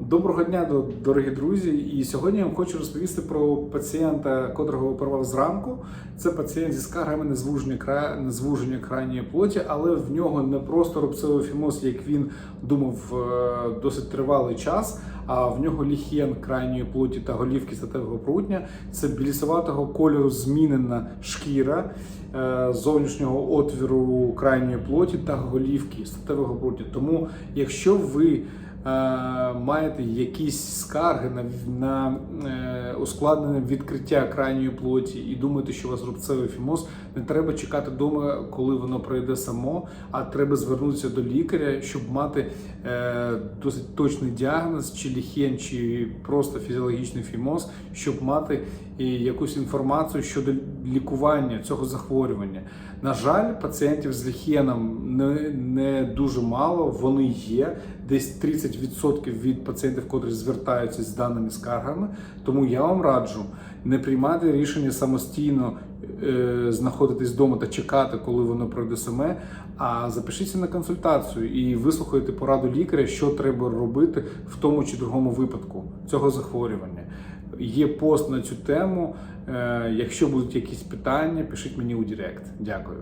Доброго дня, дорогі друзі. І сьогодні я вам хочу розповісти про пацієнта, котрого оперував зранку. Це пацієнт зі скаргами на звуження, кра... звуження крайньої плоті, але в нього не просто рубцевий фімоз, як він думав е, досить тривалий час. А в нього ліхен крайньої плоті та голівки статевого прутня. Це білісуватого кольору змінена шкіра е, зовнішнього отвіру крайньої плоті та голівки статевого прутня. Тому, якщо ви маєте якісь скарги на, на е, ускладнене відкриття крайньої плоті і думаєте, що у вас рубцевий фімоз, не треба чекати вдома, коли воно пройде само, а треба звернутися до лікаря, щоб мати е, досить точний діагноз, чи ліхен, чи просто фізіологічний фімоз, щоб мати і якусь інформацію щодо лікування цього захворювання. На жаль, пацієнтів з ліхеном не, не дуже мало, вони є. Десь 30% від пацієнтів, котрі звертаються з даними скаргами. Тому я вам раджу не приймати рішення самостійно е, знаходитись вдома та чекати, коли воно пройде саме. А запишіться на консультацію і вислухайте пораду лікаря, що треба робити в тому чи другому випадку цього захворювання. Є пост на цю тему. Е, Якщо будуть якісь питання, пишіть мені у Директ. Дякую.